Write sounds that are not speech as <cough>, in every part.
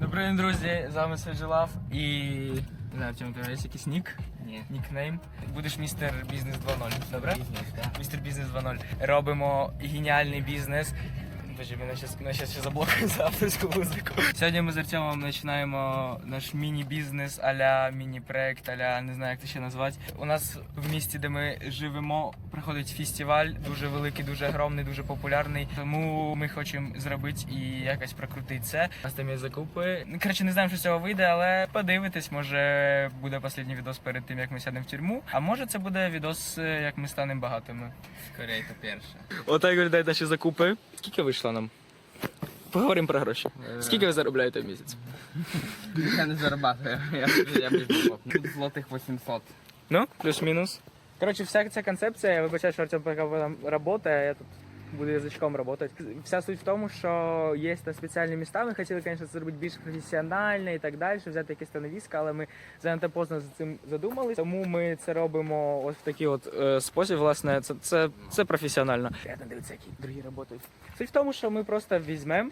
Добрий день, друзі, з вами Саджелав і не знаю, в тебе є якийсь нік? Ні. Нікнейм. Будеш містер бізнес 2.0, добре? Бізнес, так. Містер бізнес 2.0. Робимо геніальний бізнес. Боже, мене щас, мене ще заблокують за <laughs> авторську музику. Сьогодні ми з Артемом починаємо наш міні-бізнес, аля міні-проект, аля не знаю, як це ще назвати. У нас в місті, де ми живемо, проходить фестиваль, дуже великий, дуже огромний, дуже популярний. Тому ми хочемо зробити і якось прокрутити це. У нас там є закупи. Ну, Коротше, не знаємо, що з цього вийде, але подивитись, може буде останній відос перед тим, як ми сядемо в тюрму. А може це буде відос, е, як ми станемо багатими. Скорее, то перше. Отак виглядають наші закупи. Скільки вийшло нам? Поговоримо про гроші. Е. Скільки ви заробляєте в місяць? Я не зарабатываю. Я, я. Тут злотих 800. Ну, плюс-мінус. Коротше, вся ця концепція, я вибачаю, що Артем поки там працює, я тут буду язичком працювати. Вся суть в тому, що є там спеціальні міста. Ми хотіли, звісно, це зробити більш професіонально і так далі, взяти якесь становисько, але ми занадто поздно за цим задумались. Тому ми це робимо ось в такий от е, спосіб. Власне, це, це, це професіонально. Приятно дивитися, які другі працюють. Суть в тому, що ми просто візьмемо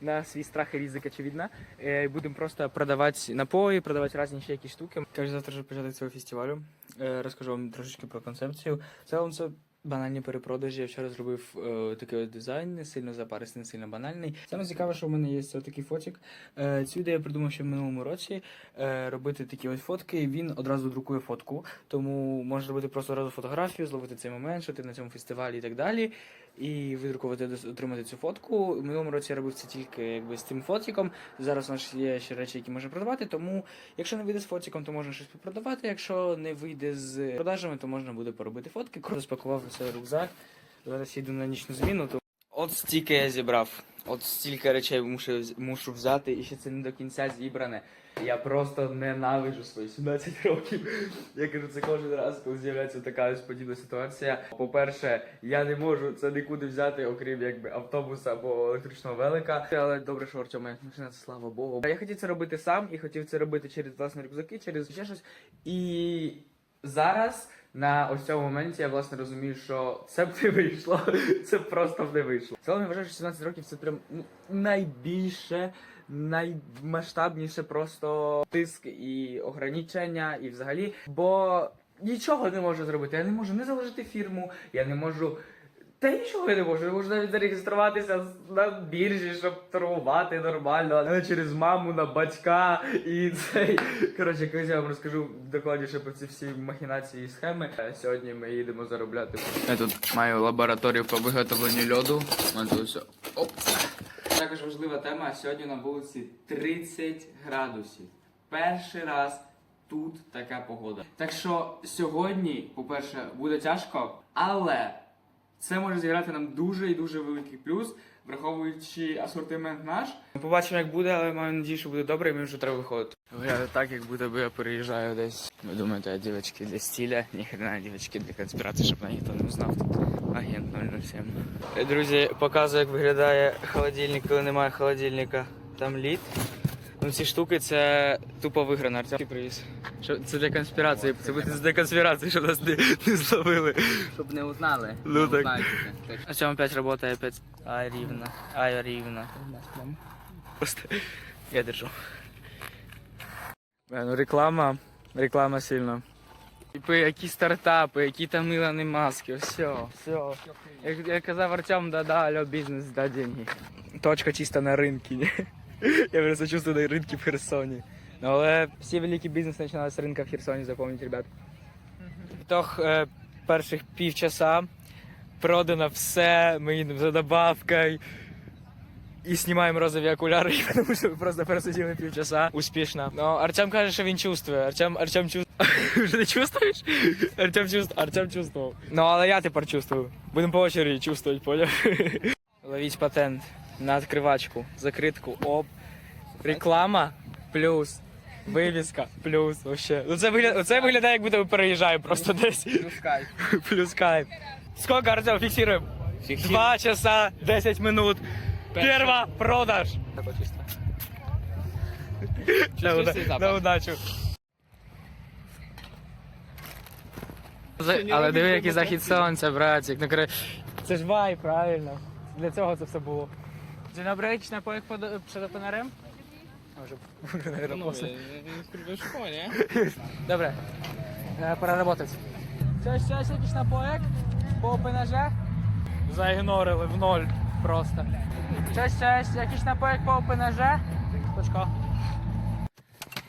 на свій страх і ризик, очевидно. Е, Будемо просто продавати напої, продавати різні ще якісь штуки. Кажу, завтра вже початок цього фестивалю. Е, Розкажу вам трошечки про концепцію. В цілому це банальні перепродажі. Я вчора зробив е, такий от дизайн, не сильно запарис, не сильно банальний. Саме цікаве, що в мене є такий фотик. Е, цю ідею я придумав ще в минулому році. Е, робити такі ось фотки. Він одразу друкує фотку, тому можна робити просто одразу фотографію, зловити цей момент, що ти на цьому фестивалі і так далі. І видрукувати, отримати цю фотку. В минулому році я робив це тільки якби з цим фотиком. Зараз у нас є ще речі, які можна продавати. Тому, якщо не вийде з фотиком, то можна щось попродавати. Якщо не вийде з продажами, то можна буде поробити фотки. Круто спакував цей рюкзак. Зараз їду на нічну зміну. То... От стільки я зібрав. От стільки речей мушу, мушу взяти, і ще це не до кінця зібране. Я просто ненавиджу свої 17 років. Я кажу це кожен раз, коли з'являється така ось ситуація. По-перше, я не можу це нікуди взяти, окрім якби автобуса або електричного велика. Але добре, що Артема машина, це слава Богу. Я хотів це робити сам і хотів це робити через власні рюкзаки, через ще щось. І зараз. На ось цьому моменті я власне розумію, що це б не вийшло. Це просто б не вийшло. В цілому я вважаю, що 17 років це прям ну, найбільше, наймасштабніше просто тиск і ограничення, і взагалі. Бо нічого не можу зробити. Я не можу не заложити фірму, я не можу. Та нічого я не можу, я можу навіть зареєструватися на біржі, щоб торгувати нормально, а не через маму на батька і цей. Коротше, колись я вам розкажу докладніше про ці всі махінації і схеми. Е, Сьогодні ми їдемо заробляти. Я тут маю лабораторію по виготовленню льоду. Ось Також важлива тема. Сьогодні на вулиці 30 градусів. Перший раз тут така погода. Так що сьогодні, по-перше, буде тяжко, але це може зіграти нам дуже і дуже великий плюс, враховуючи асортимент наш. Ми побачимо, як буде, але маю надію, що буде добре, і ми вже треба виходити. Виглядає так, як будто би я переїжджаю десь. Ви думаєте, а дівчатки для стиля? Ніхрена дівчатки для конспірації, щоб на ніхто не узнав тут. Агент 007. Е, Друзі, показую, як виглядає холодильник, коли немає холодильника. Там лід. Ну ці штуки це тупо виграно. Артем привіз. Що це для конспірації. Це буде для конспірації, щоб нас не, не зловили. Щоб не узнали. Ну Не так. На цьому опять работает, опять. Ай, рівно. Ай, рівно. Просто я держу. Ну реклама, реклама сильно. Типи, які стартапи, які там Ілони маски, все, все. Як, як казав Артем, да-да, алло, бізнес, да, деньги. Точка чисто на ринку. Я просто чувствую на ринки в Херсоні. Ну, але всі великі бізнеси починалися з ринка в Херсоні, запам'ятайте, ребят. Ітог е, перших півчаса продано все, ми їдемо за добавкою. І знімаємо розові окуляри, <laughs> тому що ми просто просиділи півчаса успішно. Ну, Артем каже, що він чувствує. Артем, Артем чувствує. <laughs> Вже не чувствуєш? Артем чувствує. Артем чувствував. Ну, але я тепер чувствую. Будемо по очереді чувствувати, поняв? <laughs> Ловіть патент на відкривачку, закритку, оп. Реклама плюс. Вивіска плюс. Вообще. Ну це виглядає, це виглядає, як будто ми переїжджаємо просто десь. Плюс кайф. Плюс кайф. Сколько, Артем, фиксируем? Два часа 10 минут. Перва продаж. На, уда- на удачу. Але диви, який захід сонця, братик. Ну, коротше, це ж вай, правильно. Для цього це все було. Dzień dobry, jakiś napojek pod, przed openerem? Може, може, наверное, Ну, после. в школі. <laughs> Добре. Е, Пора работать. Щось, щось, якийсь напоєк по ПНЖ. Заігнорили в ноль просто. Щось, щось, якийсь напоєк по ПНЖ. Точка.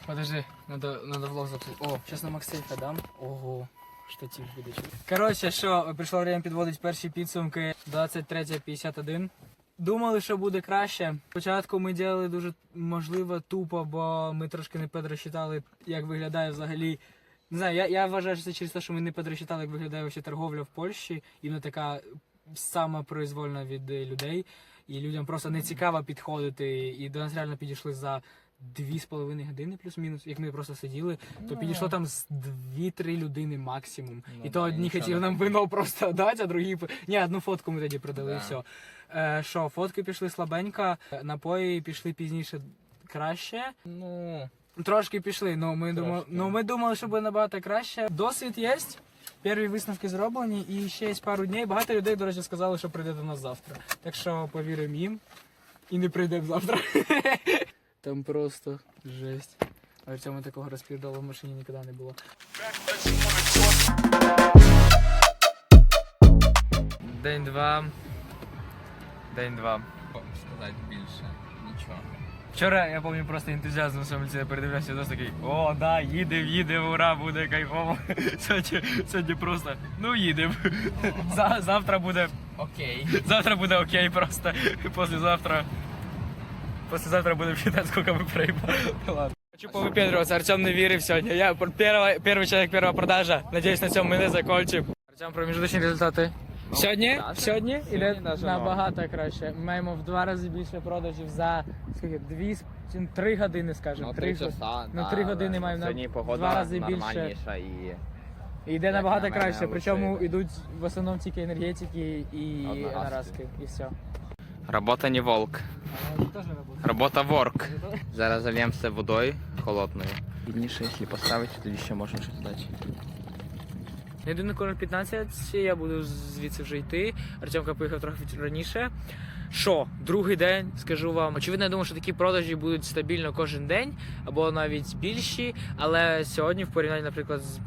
Подожди, надо, надо влог запустить. О, сейчас на Максейфа дам. Ого, штатив видачі. Коротше, що, прийшло время підводити перші підсумки 23.51. Думали, що буде краще. Спочатку ми діяли дуже можливо тупо, бо ми трошки не підрозчитали, як виглядає взагалі. Не знаю, я, я вважаю, що це через те, що ми не підрозчитали, як виглядає вообще торговля в Польщі. Іменно така сама произвольна від е, людей. І людям просто не цікаво підходити. І до нас реально підійшли за дві з половиною години, плюс-мінус, як ми просто сиділи, то підійшло там з дві-три людини максимум. Ну і то да, одні хотіли нам вино просто <laughs> дати, а другі. Ні, одну фотку ми тоді продали і Да. все. Е, Що, фотки пішли слабенько, напої пішли пізніше краще. Ну, Трошки пішли, ну ми думали, ну ми думали, що буде набагато краще. Досвід є. Перві висновки зроблені, і ще є пару днів. Багато людей, до речі, сказали, що прийде до нас завтра. Так що повіримо їм і не прийдемо завтра. <laughs> Там просто жесть. А в цьому такого розпірдалу в машині ніколи не було. День два. День два. сказати більше. Нічого. Вчора я пам'ятаю просто ентузіазм на своєму лиці передивлявся, я такий, о, да, їдем, їдем, ура, буде кайфово. <laughs> Сьогодні, сьогодні просто, ну їдем. <laughs> За, завтра буде, Окей. завтра буде окей просто. Послезавтра, послезавтра будемо считать, сколько мы проебали. <laughs> Ладно. Хочу повыпендриваться, Артем не вірив сьогодні. Я перва, перший человек, перша продажа. Надіюсь, на цьому ми не закончимо. Артем, проміжуточні результати. Сьогодні? Сьогодні іде Сьогодні даже набагато краще. Ми маємо в два рази більше продажів за скільки? Дві три години, скажімо. Ну, три Три- часа. ну, да, три години маємо на Сьогодні погода два рази більше. і І йде Як набагато на краще. Причому йдуть в основному тільки енергетики і одноразки. І все. Робота не волк. Робота. Ворк. Зараз зальємо все водою холодною. Бідніше, якщо поставити, тоді ще можна щось дати. Я йду на кордон 15, я буду звідси вже йти. Артемка поїхав трохи раніше. Що, другий день, скажу вам. Очевидно, я думаю, що такі продажі будуть стабільно кожен день, або навіть більші. Але сьогодні, в порівнянні, наприклад, з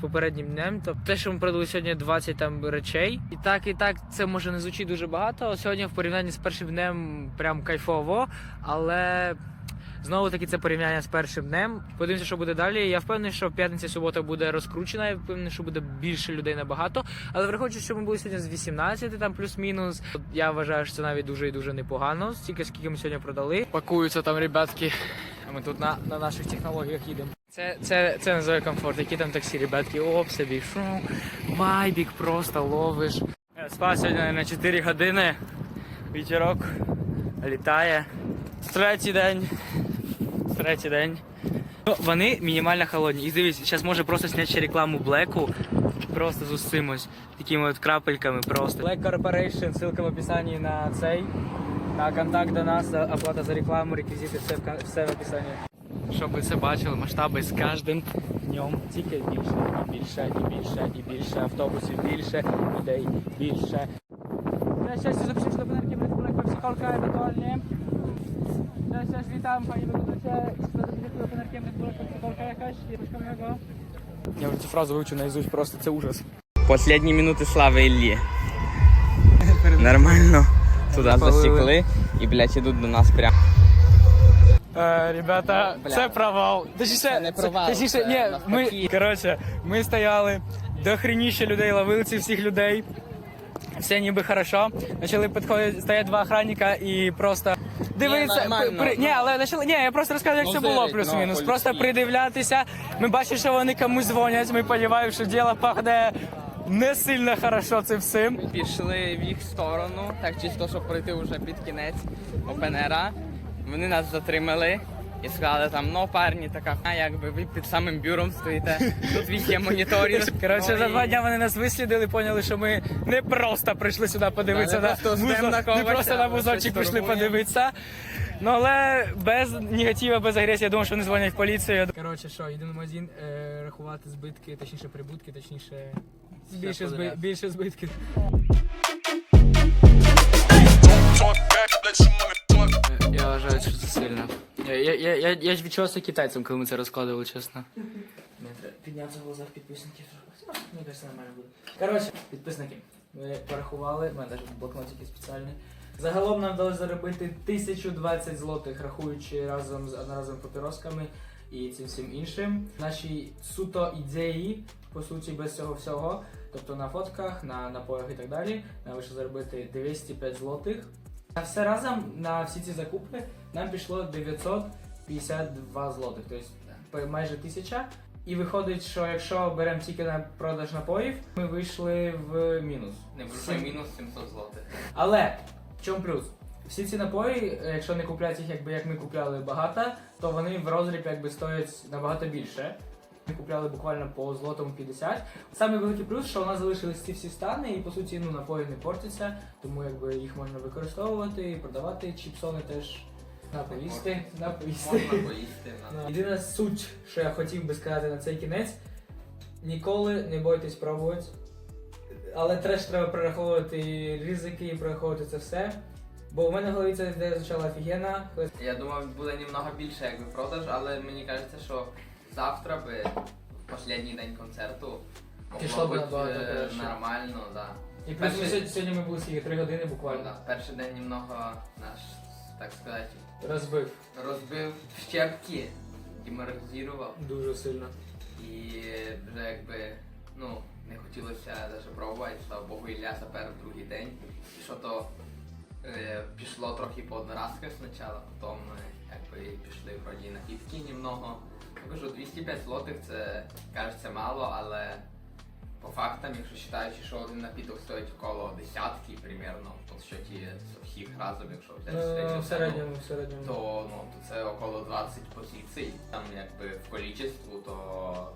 попереднім днем, то те, що ми продали сьогодні 20 там речей. І так, і так, це може не звучить дуже багато. Сьогодні в порівнянні з першим днем прям кайфово, але. Знову таки це порівняння з першим днем. Подивимося, що буде далі. Я впевнений, що п'ятниця субота буде розкручена. Я впевнений, що буде більше людей набагато. Але враховуючи, що ми були сьогодні з 18, там плюс-мінус. Я вважаю, що це навіть дуже і дуже непогано. Стільки скільки ми сьогодні продали. Пакуються там ребятки. А ми тут на, на наших технологіях їдемо. Це, це, це називає комфорт. Які там таксі, ребятки, оп, собі шу, вайбік просто ловиш. Я спав сьогодні на 4 години. Вітерок літає. Третій день. Третій день. Ну, вони мінімально холодні. І дивіться, зараз може просто зняти ще рекламу Блеку. Просто з усимось. Такими от крапельками просто. Black Corporation, ссылка в описанні на цей. На контакт до нас, оплата за рекламу, реквізити, все в, все в описанні. Щоб ви це бачили, масштаби з кожним днем тільки більше, і більше, і більше, і більше, автобусів більше, людей більше. На щастя, запишіть до панерки Black психолка евентуальні. Cześć, cześć, witam Panie jakaś, miłego. Я вже цю фразу вивчу наизусть, просто це ужас. Последні минути слави Іллі. Нормально. Туди Спалили. засікли і, блядь, ідуть до нас прямо. Е, ребята, Бля. це провал. Точніше, Це не провал, точніше, це ні, ми, навпаки. коротше, ми стояли, до хреніще людей ловили цих всіх людей. Все ніби хорошо. Почали підходити, стоять два охранника і просто дивитися. нормально, при- ні, але почали, ні, я просто розказую, як Ну, це було плюс-мінус. ну, просто придивлятися. Ми бачимо, що вони комусь дзвонять. Ми розуміємо, що діло пахне не сильно хорошо цим всім. Пішли в їх сторону, так чисто, щоб пройти вже під кінець опенера. Вони нас затримали і сказали там, ну парні, така а якби ви під самим бюром стоїте. Тут віх є моніторинг. <laughs> Коротше, Ну, за два дня вони нас вислідили, поняли, що ми не просто прийшли сюди подивитися Да, не на на не просто на щось вузочок прийшли подивитися. Ну але без негатива, без агресії, я думаю, що вони дзвонять в поліцію. Коротше, що, йдемо в магазин е, рахувати збитки, точніше прибутки, точніше більше, зби, більше збитків. Я вважаю, що це сильно. Я, я, я, я, я ж відчувався китайцем, коли ми це розкладували, чесно. Піднявся в глазах підписників. Мені кажется, нормально буде. Коротше, підписники. Ми порахували, у мене навіть блокнотики спеціальні. Загалом нам вдалося заробити 1020 злотих, рахуючи разом з одноразовими папіросками і цим всім іншим. Наші суто ідеї, по суті, без цього всього, тобто на фотках, на напоях і так далі, нам вийшло заробити 205 злотих. А все разом на всі ці закупи нам пішло 952 злотих, тобто майже тисяча. І виходить, що якщо беремо тільки на продаж напоїв, ми вийшли в мінус. Не Небольшой мінус 700 злотих. Але в чому плюс? Всі ці напої, якщо не купляти їх, якби як ми купляли багато, то вони в розріб якби стоять набагато більше. Ми купляли буквально по злотому 50. Саме великий плюс, що у нас залишились ці всі стани, і по суті ну, напої не портяться, тому якби їх можна використовувати, і продавати. Чіпсони теж наповісти, наповісти. Можна поїсти. на- Єдина суть, що я хотів би сказати на цей кінець, ніколи не бойтесь пробувати. Але теж треба прораховувати ризики і прораховувати це все. Бо у мене в голові ця ідея звучала офігенно. Я думав, буде немного більше якби продаж, але мені кажеться, що завтра би в останній день концерту Пішло б бути набагато е, краще. нормально, да. І плюс Перший- сьогодні, сьогодні ми були скільки, три години буквально. да. Перший день немного наш, так сказати, Розбив розбив щепки, деморалізував. дуже сильно. І вже якби ну не хотілося навіть пробувати, слава Богу, Ілля запер другий день. І що то е, пішло трохи по одноразках спочатку, потім е, якби пішли вроді напітки немного. Я кажу, 205 злотих це кажеться мало, але по фактам, якщо вважаючи, що один напіток стоїть около десятки примерно, по счеті всіх разом, якщо взяти Ну, середню в середньому, в середньому. то, ну, то це около 20 позицій. Там якби в количеству, то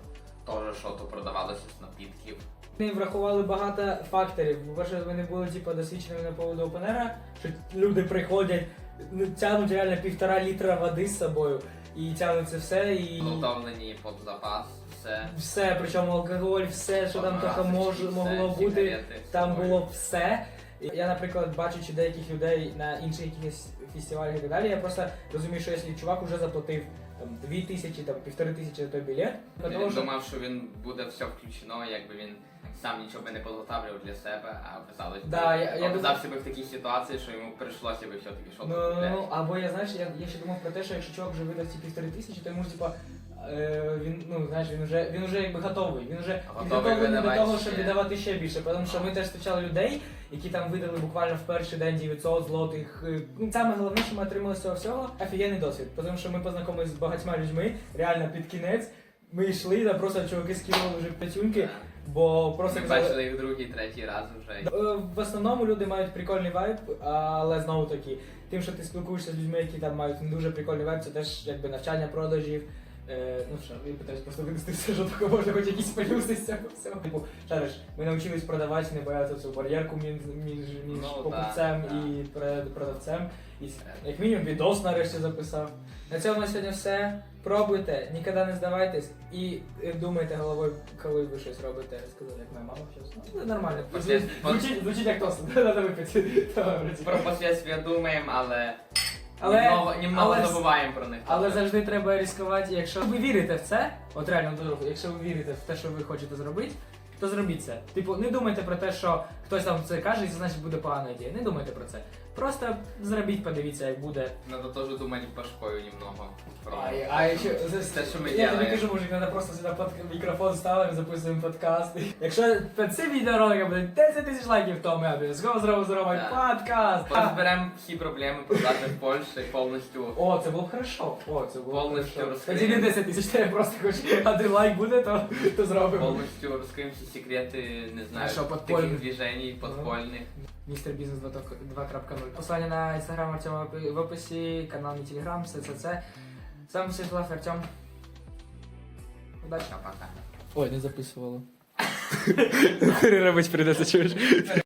теж що то продавалося з напітків. Ми врахували багато факторів. По-перше, не були типу, досвідченими на поводу опенера, що люди приходять, ну, тягнуть реально півтора літра води з собою і тягнуть все і. Готовлені під запас, все. Все, причому алкоголь, все, що там тільки мож, могло бути, там було все. Я, наприклад, бачачи деяких людей на інших якихось фестивалях і так далі, я просто розумію, що якщо чувак вже заплатив там дві тисячі, там півтори тисячі за той білет, Він того, що думав, що він буде все включено, якби він сам нічого би не підготовлював для себе, а оказалось, Да, я- я оказався би в такій ситуації, що йому прийшлося би все-таки щось Ну, купляти. ну, або я знаєш, я, я ще думав про те, що якщо чувак вже видав ці півтори тисячі, то йому ж типа. Е, він, ну, знаєш, він вже, він вже якби готовий. Він вже Готовий підготовлений до видавати того, щоб ще. віддавати ще більше. Тому що ми теж зустрічали людей, які там видали буквально в перший день 900 злотих. Е, Ну, саме головне, що ми отримали з цього всього, офігенний досвід. Тому що ми познайомилися з багатьма людьми, реально під кінець. Ми йшли, там просто чуваки скидували вже п'ятюнки, бо просто Ми казали, бачили їх другий, третій раз вже. Е, В основному люди мають прикольний вайб, але знову таки, тим, що ти спілкуєшся з людьми, які там мають не дуже прикольний вайб, це теж якби навчання продажів. Е, ну що, я питаюсь просто винести все, що таке може хоч якісь плюси з цього всього. Типу, шариш, ми навчились продавати, не боятися цю бар'єрку між, між, між Ну, покупцем да, і пре- продавцем. І с- як мінімум відос нарешті записав. На цьому на сьогодні все. Пробуйте, ніколи не здавайтесь і е, думайте головою, коли ви щось робите. Сказав, як моя мама щось. Ну, нормально. Звучить, звучить як тост. Треба випити. Добре. Про последствия думаємо, але, Але- немного, немного але- забуваємо про них. Але завжди треба ризикувати. Якщо ви вірите в це, от реально друг, якщо ви вірите в те, що ви хочете зробити, то зробіть це. Типу, не думайте про те, що хтось там це каже, і це значить буде погана ідея. Не думайте про це. Просто зробіть, подивіться, як буде. Надо теж думати башкою немного. А, а якщо <laughs> Те, що ми я тобі делаємо. кажу, мужик, треба просто сюди под мікрофон ставимо, записуємо подкаст. Якщо під цим відеороликом буде 10 тисяч лайків, то ми обов'язково зробимо зробимо Да. подкаст. Розберемо всі проблеми продати в Польщі повністю. О, це було б хорошо. О, це було б Повністю хорошо. розкриємо. Тоді не 10 тисяч, <laughs> то я просто хоч один лайк буде, то, то зробимо. Повністю розкриємо всі секрети, не знаю, що, таких подпольних? движень, подпольних. Містер Бізнес 2.0. Посилання на інстаграм Артема в описі, канал на телеграм, все це це. З вами Світлав Артем. Удачі. Пока-пока. Ой, не записувало. <laughs> Переробити прийдеться, чуєш?